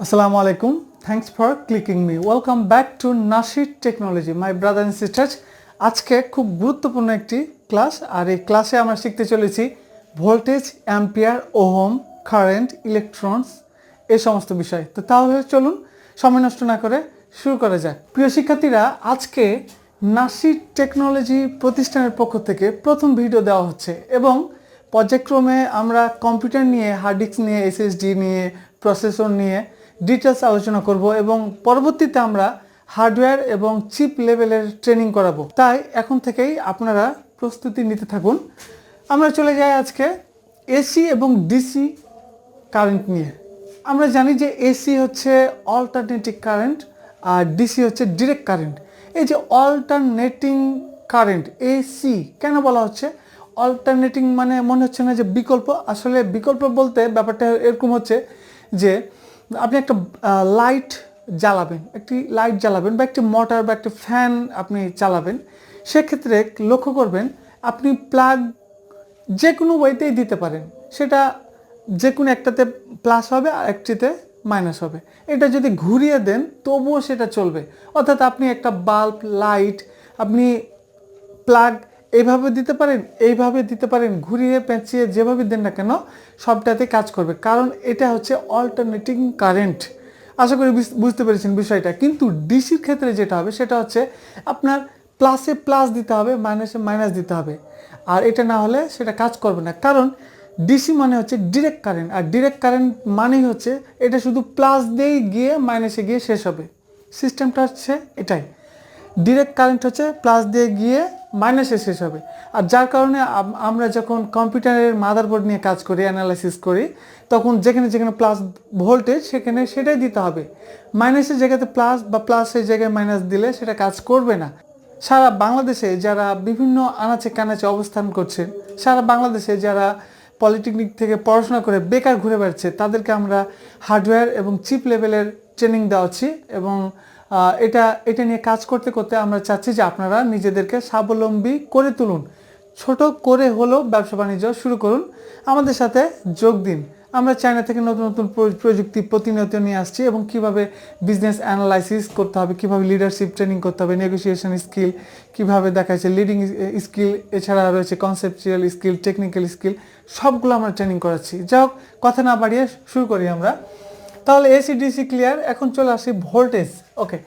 Assalamu alaikum. Thanks for clicking me. Welcome back to Nashid Technology. My brother and sisters, আজকে খুব গুরুত্বপূর্ণ একটি class আর এই ক্লাসে আমরা শিখতে চলেছি voltage ampere ohm current electrons এই সমস্ত বিষয় তো তাহলে চলুন সময় নষ্ট না করে শুরু করা যাক প্রিয় শিক্ষার্থীরা আজকে নাসির টেকনোলজি প্রতিষ্ঠানের পক্ষ থেকে প্রথম ভিডিও দেওয়া হচ্ছে এবং পর্যায়ক্রমে আমরা কম্পিউটার নিয়ে হার্ড ডিস্ক নিয়ে এসএসডি নিয়ে প্রসেসর নিয়ে ডিটেলস আলোচনা করব এবং পরবর্তীতে আমরা হার্ডওয়্যার এবং চিপ লেভেলের ট্রেনিং করাবো। তাই এখন থেকেই আপনারা প্রস্তুতি নিতে থাকুন। আমরা চলে যাই আজকে এসি এবং ডিসি কারেন্ট নিয়ে। আমরা জানি যে এসি হচ্ছে অল্টারনেটিভ কারেন্ট আর ডিসি হচ্ছে ডিরেক্ট কারেন্ট এই যে অল্টারনেটিং কারেন্ট এসি কেন বলা হচ্ছে? অল্টারনেটিং মানে মনে হচ্ছে না যে বিকল্প। আসলে বিকল্প বলতে ব্যাপারটা এরকম হচ্ছে যে আপনি একটা লাইট জ্বালাবেন, একটি লাইট জ্বালাবেন বা একটি মোটর বা একটি ফ্যান আপনি চালাবেন, সেক্ষেত্রে লক্ষ্য করবেন আপনি প্লাগ যে কোনো ওয়েতেই দিতে পারেন। সেটা যে কোনো একটাতে প্লাস হবে আর একটিতে মাইনাস হবে। এটা যদি ঘুরিয়ে দেন, তবুও সেটা চলবে। অর্থাৎ আপনি একটা বাল্ব লাইট আপনি প্লাগ এইভাবে দিতে পারেন, এইভাবে দিতে পারেন, ঘুরিয়ে পেঁচিয়ে যেভাবে দেন না কেন সবটাতে কাজ করবে। কারণ এটা হচ্ছে অল্টারনেটিং কারেন্ট আশা করি বুঝ- বুঝতে পেরেছেন বিষয়টা। কিন্তু ডিসির ক্ষেত্রে যেটা হবে, সেটা হচ্ছে আপনার প্লাসে প্লাস দিতে হবে মাইনাসে মাইনাস দিতে হবে। আর এটা না হলে সেটা কাজ করবে না। কারণ ডিসি মানে হচ্ছে ডিরেক্ট কারেন্ট আর ডিরেক্ট কারেন্ট মানেই হচ্ছে এটা শুধু প্লাস দিয়েই গিয়ে মাইনাসে গিয়ে শেষ হবে। সিস্টেমটা হচ্ছে এটাই। ডিরেক্ট কারেন্ট হচ্ছে প্লাস দিয়ে গিয়ে মাইনাসে শেষ হবে। আর যার কারণে আমরা যখন কম্পিউটারের মাদারবোর্ড নিয়ে কাজ করি অ্যানালাইসিস করি, তখন যেখানে যেখানে প্লাস ভোল্টেজ সেখানে সেটাই দিতে হবে। মাইনাসের জায়গাতে প্লাস বা প্লাসের জায়গায় মাইনাস দিলে সেটা কাজ করবে না। সারা বাংলাদেশে যারা বিভিন্ন আনাচে কানাচে অবস্থান করছে, সারা বাংলাদেশে যারা পলিটেকনিক থেকে পড়াশোনা করে বেকার ঘুরে বেড়াচ্ছে, তাদেরকে আমরা হার্ডওয়্যার এবং চিপ লেভেলের ট্রেনিং দেওয়াচ্ছি এবং এটা এটা নিয়ে কাজ করতে করতে আমরা চাচ্ছি যে আপনারা নিজেদেরকে স্বাবলম্বী করে তুলুন। ছোট করে হলেও ব্যবসা বাণিজ্য শুরু করুন। আমাদের সাথে যোগ দিন। আমরা চায়না থেকে নতুন নতুন প্রযুক্তি প্রতিনিয়ত নিয়ে আসছি এবং কীভাবে বিজনেস অ্যানালাইসিস করতে হবে, কীভাবে লিডারশিপ ট্রেনিং করতে হবে নেগোসিয়েশন স্কিল কীভাবে দেখা যাচ্ছে লিডিং স্কিল এছাড়া রয়েছে কনসেপচুয়াল স্কিল টেকনিক্যাল স্কিল সবগুলো আমরা ট্রেনিং করাচ্ছি। যাই হোক, কথা না বাড়িয়ে শুরু করি আমরা। তাহলে এসি ডিসি ক্লিয়ার এখন চলে আসি ভোল্টেজ ওকে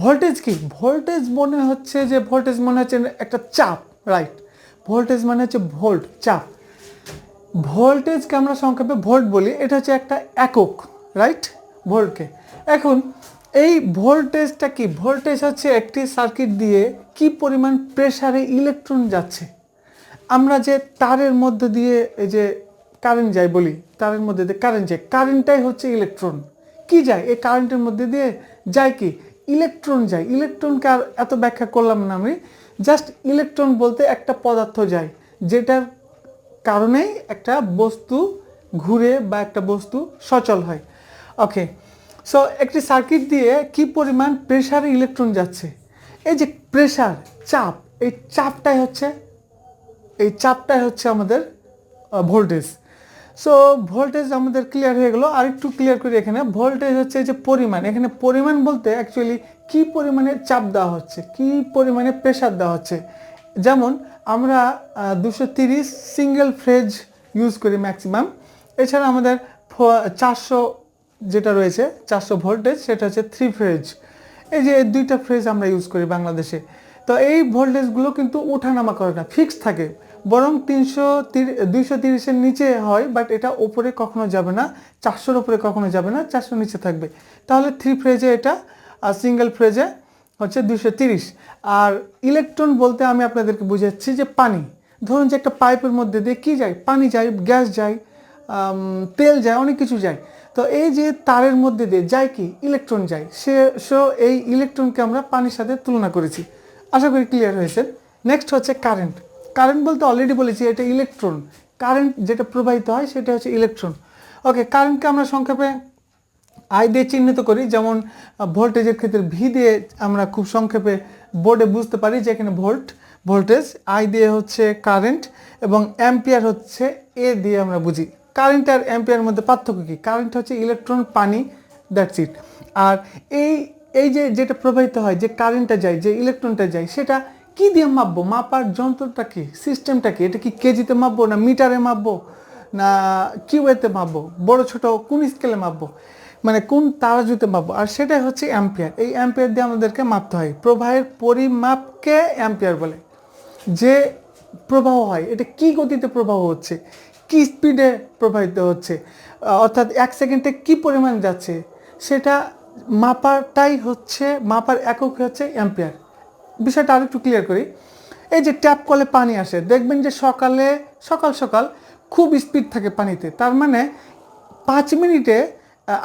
ভোল্টেজ কি? ভোল্টেজ মনে হচ্ছে যে ভোল্টেজ মনে হচ্ছে একটা চাপ রাইট ভোল্টেজ মানে হচ্ছে ভোল্ট চাপ। ভোল্টেজকে আমরা সংক্ষেপে ভোল্ট বলি, এটা হচ্ছে একটা একক রাইট ভোল্টকে এখন, এই ভোল্টেজটা কি? ভোল্টেজ হচ্ছে একটি সার্কিট দিয়ে কি পরিমাণ প্রেসারে ইলেকট্রন যাচ্ছে। আমরা যে তারের মধ্যে দিয়ে এই যে কারেন্ট যায় বলি, তারের মধ্যে দিয়ে কারেন্ট যায় কারেন্টটাই হচ্ছে ইলেকট্রন কি যায়? এই কারেন্টের মধ্যে দিয়ে যায় কি ইলেকট্রন যায় ইলেকট্রনকে আর এত ব্যাখ্যা করলাম না আমি। জাস্ট ইলেকট্রন বলতে একটা পদার্থ যায় যেটার কারণেই একটা বস্তু ঘুরে বা একটা বস্তু সচল হয়। ওকে সো একটি সার্কিট দিয়ে কি পরিমাণ প্রেশারে ইলেকট্রন যাচ্ছে? এই যে প্রেশার চাপ, এই চাপটাই হচ্ছে, এই চাপটাই হচ্ছে আমাদের ভোল্টেজ সো ভোল্টেজ আমাদের ক্লিয়ার হয়ে গেলো। আর একটু ক্লিয়ার করি এখানে। ভোল্টেজ হচ্ছে যে পরিমাণ। এখানে পরিমাণ বলতে অ্যাকচুয়ালি কি পরিমাণে চাপ দেওয়া হচ্ছে? কি পরিমাণে প্রেশার দেওয়া হচ্ছে? যেমন আমরা দুশো তিরিশ সিঙ্গেল ফ্রেজ ইউজ করি ম্যাক্সিমাম এছাড়া আমাদের চারশো যেটা রয়েছে, চারশো ভোল্টেজ সেটা হচ্ছে থ্রি ফ্রেজ এই যে দুইটা ফ্রেজ আমরা ইউজ করি বাংলাদেশে। তো এই ভোল্টেজগুলো কিন্তু ওঠানামা করে না ফিক্স থাকে। বরং তিনশো দুইশো তিরিশের নিচে হয় বাট এটা ওপরে কখনো যাবে না। চারশোর ওপরে কখনো যাবে না, চারশোর নিচে থাকবে। তাহলে থ্রি ফ্রেজে এটা সিঙ্গেল ফ্রেজে হচ্ছে দুইশো তিরিশ। আর ইলেকট্রন বলতে আমি আপনাদেরকে বুঝাচ্ছি যে পানি। ধরুন যে একটা পাইপের মধ্যে দিয়ে কী যায়? পানি যায়, গ্যাস যায় তেল যায়, অনেক কিছু যায়। তো এই যে তারের মধ্যে দিয়ে যায় কি? ইলেকট্রন যায়। সে, সো এই ইলেকট্রনকে আমরা পানির সাথে তুলনা করেছি। আশা করি ক্লিয়ার হয়েছে। নেক্সট হচ্ছে কারেন্ট কারেন্ট বলতে অলরেডি বলেছি, এটা ইলেকট্রন কারেন্ট যেটা প্রবাহিত হয়, সেটা হচ্ছে ইলেকট্রন ওকে কারেন্টকে আমরা সংক্ষেপে আই দিয়ে চিহ্নিত করি, যেমন ভোল্টেজের ক্ষেত্রে ভি দিয়ে আমরা খুব সংক্ষেপে বোর্ডে বুঝতে পারি যে এখানে ভোল্ট ভোল্টেজ আই দিয়ে হচ্ছে কারেন্ট এবং অ্যাম্পিয়ার হচ্ছে এ দিয়ে আমরা বুঝি। কারেন্ট আর অ্যাম্পিয়ার মধ্যে পার্থক্য কী? কারেন্ট হচ্ছে ইলেকট্রন পানি দ্যাটস ইট আর এই এই যে যেটা প্রবাহিত হয়, যে কারেন্টটা যায়, যে ইলেকট্রনটা যায়, সেটা কি দিয়ে মাপবো? মাপার যন্ত্রটা কি? সিস্টেমটা কি? এটা কি কেজিতে মাপবো না মিটারে মাপবো? না কিউএতে মাপবো? বড়, ছোট কোন স্কেলে মাপবো? মানে কোন তারাজুতে মাপবো? আর সেটাই হচ্ছে অ্যাম্পিয়ার এই অ্যাম্পিয়ার দিয়ে আমাদেরকে মাপতে হয়। প্রবাহের পরিমাপকে অ্যাম্পিয়ার বলে। যে প্রবাহ হয়, এটা কি গতিতে প্রবাহ হচ্ছে? কি স্পিডে প্রবাহিত হচ্ছে? অর্থাৎ এক সেকেন্ডে কি পরিমাণ যাচ্ছে? সেটা মাপারটাই হচ্ছে, মাপার একক হচ্ছে অ্যাম্পিয়ার বিষয়টা আরেকটু ক্লিয়ার করি। এই যে ট্যাপ কলে পানি আসে, দেখবেন যে সকালে, সকাল সকাল খুব স্পিড থাকে পানিতে। তার মানে পাঁচ মিনিটে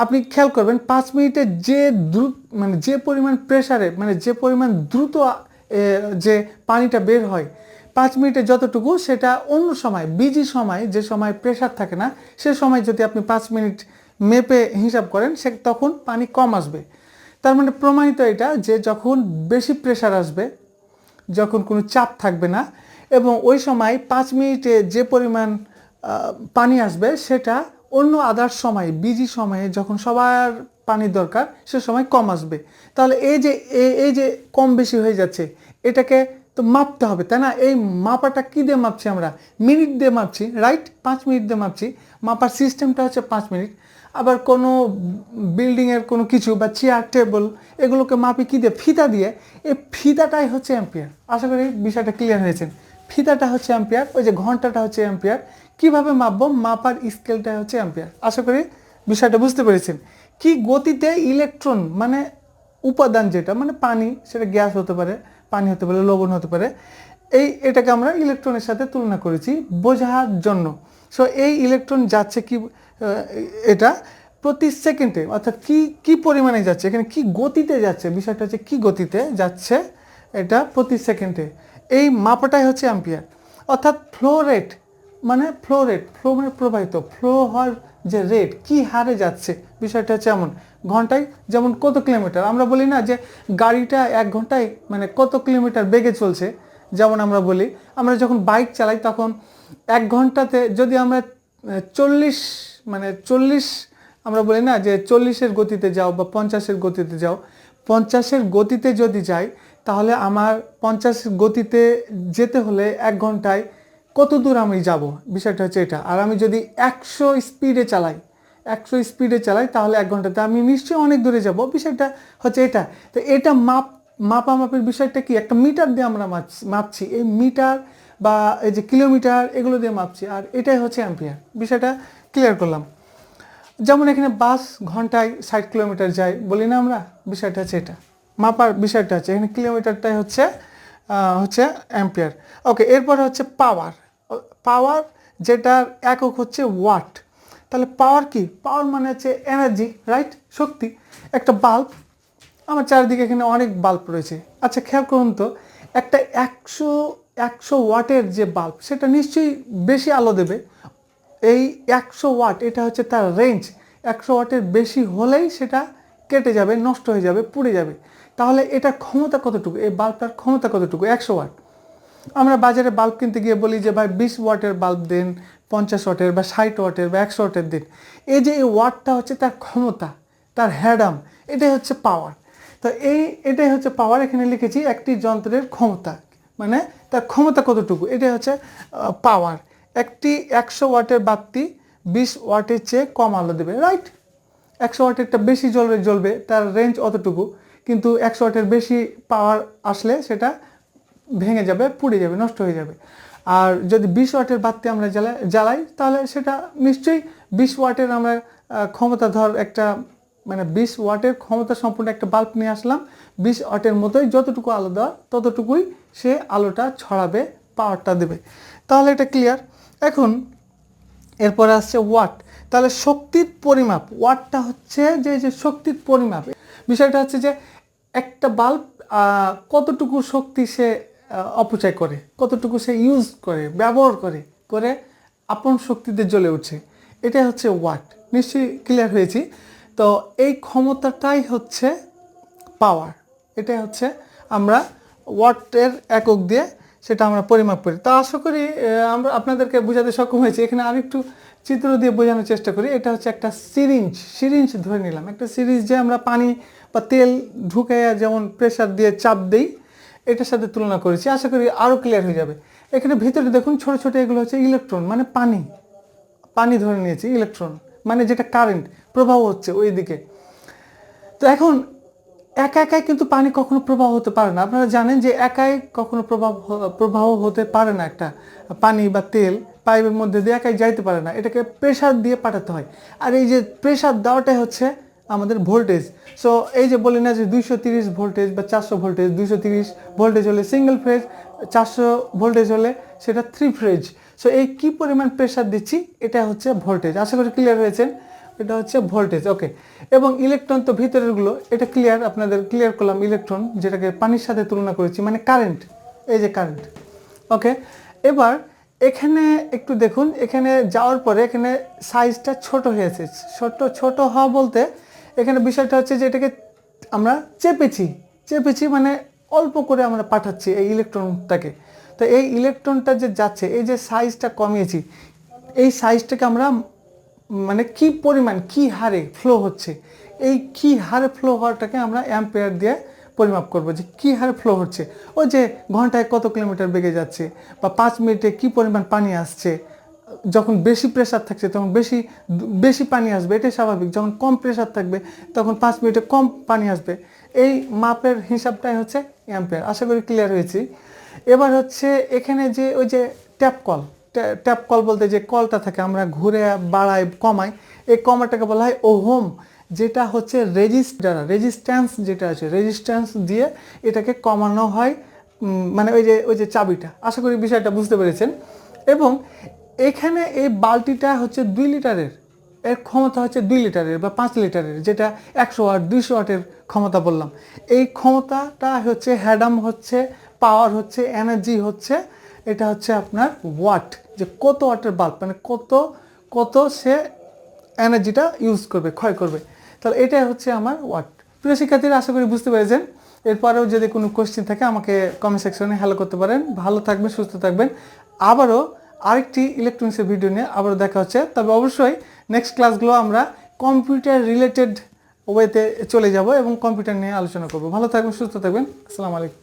আপনি খেয়াল করবেন, পাঁচ মিনিটে যে দ্রুত মানে যে পরিমাণ প্রেসারে মানে যে পরিমাণ দ্রুত যে পানিটা বের হয়, পাঁচ মিনিটে যতটুকু সেটা অন্য সময় বিজি সময়, যে সময় প্রেশার থাকে না, সে সময় যদি আপনি পাঁচ মিনিট মেপে হিসাব করেন, সে তখন পানি কম আসবে। তার মানে প্রমাণিত এটা যে যখন বেশি প্রেশার আসবে, যখন কোনো চাপ থাকবে না, এবং ওই সময় পাঁচ মিনিটে যে পরিমাণ পানি আসবে সেটা অন্য আদার সময় বিজি সময়ে যখন সবার পানি দরকার সে সময় কম আসবে। তাহলে এই যে এই যে কম বেশি হয়ে যাচ্ছে, এটাকে তো মাপতে হবে, তাই না? এই মাপাটা কী দিয়ে মাপছি আমরা? মিনিট দিয়ে মাপছি রাইট পাঁচ মিনিট দিয়ে মাপছি, মাপার সিস্টেমটা হচ্ছে পাঁচ মিনিট। আবার কোনো বিল্ডিংয়ের কোনো কিছু বা চেয়ার টেবল এগুলোকে মাপি কী দিয়ে ফিতা দিয়ে, এই ফিতাটাই হচ্ছে অ্যাম্পিয়ার আশা করি বিষয়টা ক্লিয়ার হয়েছেন ফিতাটা হচ্ছে অ্যাম্পিয়ার ওই যে ঘন্টাটা হচ্ছে অ্যাম্পিয়ার কীভাবে মাপবো? মাপার স্কেলটা হচ্ছে অ্যাম্পিয়ার আশা করি বিষয়টা বুঝতে পেরেছেন। কি গতিতে ইলেকট্রন মানে উপাদান যেটা মানে পানি, সেটা গ্যাস হতে পারে, পানি হতে পারে, লবণ হতে পারে, এই এটাকে আমরা ইলেকট্রনের সাথে তুলনা করেছি বোঝার জন্য। সো এই ইলেকট্রন যাচ্ছে কি এটা প্রতি সেকেন্ডে, অর্থাৎ কি কি পরিমাণে যাচ্ছে, এখানে কি গতিতে যাচ্ছে, বিষয়টা হচ্ছে কি গতিতে যাচ্ছে, এটা প্রতি সেকেন্ডে। এই মাপাটাই হচ্ছে অ্যাম্পিয়ার। অর্থাৎ ফ্লো রেট মানে ফ্লো রেট, ফ্লো মানে প্রবাহিত, ফ্লো হওয়ার যে রেট, কি হারে যাচ্ছে, বিষয়টা হচ্ছে এমন। ঘন্টায় যেমন কত কিলোমিটার, আমরা বলি না যে গাড়িটা এক ঘন্টায় মানে কত কিলোমিটার বেগে চলছে, যেমন আমরা বলি, আমরা যখন বাইক চালাই তখন এক ঘন্টাতে যদি আমরা চল্লিশ মানে চল্লিশ আমরা বলি না যে চল্লিশের গতিতে যাও বা পঞ্চাশের গতিতে যাও। পঞ্চাশের গতিতে যদি যাই, তাহলে আমার পঞ্চাশ গতিতে যেতে হলে এক ঘন্টায় কত দূর আমি যাব? বিষয়টা হচ্ছে এটা। আর আমি যদি একশো স্পিডে চালাই, একশো স্পিডে চালাই, তাহলে এক ঘন্টাতে আমি নিশ্চয়ই অনেক দূরে যাব। বিষয়টা হচ্ছে এটা। তো এটা মাপ, মাপামাপের বিষয়টা কি? একটা মিটার দিয়ে আমরা মাপছি। এই মিটার বা এই যে কিলোমিটার এগুলো দিয়ে মাপছি, আর এটাই হচ্ছে অ্যাম্পিয়ার। বিষয়টা ক্লিয়ার করলাম। যেমন এখানে বাস ঘন্টায় ষাট কিলোমিটার যায়, বলি না আমরা? বিষয়টা হচ্ছে এটা। মাপার বিষয়টা হচ্ছে, এখানে কিলোমিটারটাই হচ্ছে হচ্ছে অ্যাম্পিয়ার। ওকে, এরপরে হচ্ছে পাওয়ার। পাওয়ার যেটার একক হচ্ছে ওয়াট। তাহলে পাওয়ার কি? পাওয়ার মানে হচ্ছে এনার্জি রাইট শক্তি। একটা বাল্ব আমার চারিদিকে এখানে অনেক বাল্ব রয়েছে। আচ্ছা খেয়াল করুন তো, একটা একশো একশো ওয়াটের যে বাল্ব সেটা নিশ্চয়ই বেশি আলো দেবে। এই একশো ওয়াট, এটা হচ্ছে তার রেঞ্জ একশো ওয়াটের বেশি হলেই সেটা কেটে যাবে, নষ্ট হয়ে যাবে, পুড়ে যাবে। তাহলে এটার ক্ষমতা কতটুকু? এই বাল্বটার ক্ষমতা কতটুকু? একশো ওয়াট। আমরা বাজারে বাল্ব কিনতে গিয়ে বলি যে, ভাই, বিশ ওয়াটের বাল্ব দেন, পঞ্চাশ ওয়াটের বা ষাট ওয়াটের বা একশো ওয়াটের দিন। এই যে এই ওয়াটটা হচ্ছে তার ক্ষমতা, তার হ্যাডাম এটাই হচ্ছে পাওয়ার তো এই, এটাই হচ্ছে পাওয়ার এখানে লিখেছি একটি যন্ত্রের ক্ষমতা। মানে তার ক্ষমতা কতটুকু? এটা হচ্ছে পাওয়ার একটি একশো ওয়াটের বাতি বিশ ওয়াটের চেয়ে কম আলো দেবে রাইট একশো ওয়াটেরটা বেশি জ্বলবে জ্বলবে তার রেঞ্জ অতটুকু। কিন্তু একশো ওয়াটের বেশি পাওয়ার আসলে সেটা ভেঙে যাবে পুড়ে যাবে নষ্ট হয়ে যাবে। আর যদি বিশ ওয়াটের বাতি আমরা জ্বালাই জ্বালাই তাহলে সেটা নিশ্চয়ই বিশ ওয়াটের আমরা আহ, ক্ষমতাধর একটা মানে বিশ ওয়াটের ক্ষমতা সম্পূর্ণ একটা বাল্ব নিয়ে আসলাম বিশ ওয়াটের মতোই যতটুকু আলো দেওয়া, ততটুকুই সে আলোটা ছড়াবে পাওয়ারটা দেবে। তাহলে এটা ক্লিয়ার এখন এরপরে আসছে ওয়াট তাহলে শক্তির পরিমাপ ওয়াটটা হচ্ছে যে যে শক্তির পরিমাপ। বিষয়টা হচ্ছে যে, একটা বাল্ব কতটুকু শক্তি সে অপচয় করে, কতটুকু সে ইউজ করে, ব্যবহার করে করে আপন শক্তিতে জ্বলে উঠছে। এটাই হচ্ছে ওয়াট নিশ্চয়ই ক্লিয়ার হয়েছি? তো এই ক্ষমতাটাই হচ্ছে পাওয়ার এটাই হচ্ছে আমরা ওয়াটের একক দিয়ে সেটা আমরা পরিমাপ করি। তা আশা করি আমরা আপনাদেরকে বোঝাতে সক্ষম হয়েছি। এখানে আরেকটু চিত্র দিয়ে বোঝানোর চেষ্টা করি। এটা হচ্ছে একটা সিরিঞ্জ সিরিঞ্জ ধরে নিলাম। একটা সিরিঞ্জ যে আমরা পানি বা তেল ঢুকে যেমন প্রেসার দিয়ে চাপ দেই, এটার সাথে তুলনা করেছি। আশা করি আরও ক্লিয়ার হয়ে যাবে। এখানে ভিতরে দেখুন ছোট ছোট এগুলো হচ্ছে ইলেকট্রন মানে পানি। পানি ধরে নিয়েছি ইলেকট্রন মানে যেটা কারেন্ট প্রবাহ হচ্ছে ওই দিকে তো এখন একা একাই কিন্তু পানি কখনো প্রবাহ হতে পারে না। আপনারা জানেন যে একাই কখনো প্রবাহ প্রবাহ হতে পারে না একটা পানি বা তেল পাইপের মধ্যে দিয়ে একাই যাইতে পারে না। এটাকে প্রেশার দিয়ে পাঠাতে হয়। আর এই যে প্রেশার দেওয়াটাই হচ্ছে আমাদের ভোল্টেজ সো এই যে বলি না যে দুইশো তিরিশ ভোল্টেজ বা চারশো ভোল্টেজ দুইশো তিরিশ ভোল্টেজ হলে সিঙ্গেল ফেজ চারশো ভোল্টেজ হলে সেটা থ্রি ফেজ সো এই কি পরিমাণ প্রেশার দিচ্ছি, এটা হচ্ছে ভোল্টেজ আশা করি ক্লিয়ার হয়েছেন। এটা হচ্ছে ভোল্টেজ ওকে এবং ইলেকট্রন তো ভিতরেরগুলো, এটা ক্লিয়ার আপনাদের ক্লিয়ার করলাম ইলেকট্রন যেটাকে পানির সাথে তুলনা করেছি মানে কারেন্ট এই যে কারেন্ট ওকে এবার এখানে একটু দেখুন, এখানে যাওয়ার পরে এখানে সাইজটা ছোট হয়েছে, ছোট ছোট হওয়া বলতে এখানে বিষয়টা হচ্ছে যে এটাকে আমরা চেপেছি চেপেছি মানে অল্প করে আমরা পাঠাচ্ছি এই ইলেকট্রনটাকে তো এই ইলেকট্রনটা যে যাচ্ছে, এই যে সাইজটা কমিয়েছি, এই সাইজটাকে আমরা মানে কি পরিমাণ, কি হারে ফ্লো হচ্ছে? এই কি হারে ফ্লো হওয়াটাকে আমরা অ্যাম্পেয়ার দিয়ে পরিমাপ করব যে কি হারে ফ্লো হচ্ছে। ওই যে ঘন্টায় কত কিলোমিটার বেগে যাচ্ছে বা পাঁচ মিনিটে কি পরিমাণ পানি আসছে, যখন বেশি প্রেশার থাকছে তখন বেশি বেশি পানি আসবে, এটাই স্বাভাবিক। যখন কম প্রেশার থাকবে তখন পাঁচ মিনিটে কম পানি আসবে। এই মাপের হিসাবটাই হচ্ছে অ্যাম্পেয়ার আশা করি ক্লিয়ার হয়েছি। এবার হচ্ছে এখানে যে ওই যে ট্যাপ কল ট্যাপ কল বলতে যে কলটা থাকে, আমরা ঘুরে, বাড়াই, কমাই, এই কমাটাকে বলা হয় ওহোম, যেটা হচ্ছে রেজিস্টার রেজিস্ট্যান্স যেটা আছে রেজিস্ট্যান্স দিয়ে এটাকে কমানো হয় মানে ওই যে ওই যে চাবিটা। আশা করি বিষয়টা বুঝতে পেরেছেন। এবং এখানে এই বালতিটা হচ্ছে দুই লিটারের, এর ক্ষমতা হচ্ছে দুই লিটারের বা পাঁচ লিটারের, যেটা একশো ওয়াট, দুইশো ওয়াটের ক্ষমতা বললাম। এই ক্ষমতাটা হচ্ছে, হ্যাডাম হচ্ছে পাওয়ার হচ্ছে এনার্জি হচ্ছে, এটা হচ্ছে আপনার ওয়াট যে কত ওয়াটের বাল্ব মানে কত কত সে এনার্জিটা ইউজ করবে, ক্ষয় করবে। তাহলে এটাই হচ্ছে আমার ওয়াট প্রিয় শিক্ষার্থীরা, আশা করি বুঝতে পেরেছেন। এরপরেও যদি কোনো কোশ্চেন থাকে, আমাকে কমেন্ট সেকশনে হ্যালো করতে পারেন। ভালো থাকবেন, সুস্থ থাকবেন। আবারও আরেকটি ইলেকট্রনিক্সের ভিডিও নিয়ে আবারও দেখা হচ্ছে। তবে অবশ্যই নেক্সট ক্লাসগুলো আমরা কম্পিউটার রিলেটেড ওয়েতে চলে যাব এবং কম্পিউটার নিয়ে আলোচনা করব। ভালো থাকবেন, সুস্থ থাকবেন। আসসালামু আলাইকুম।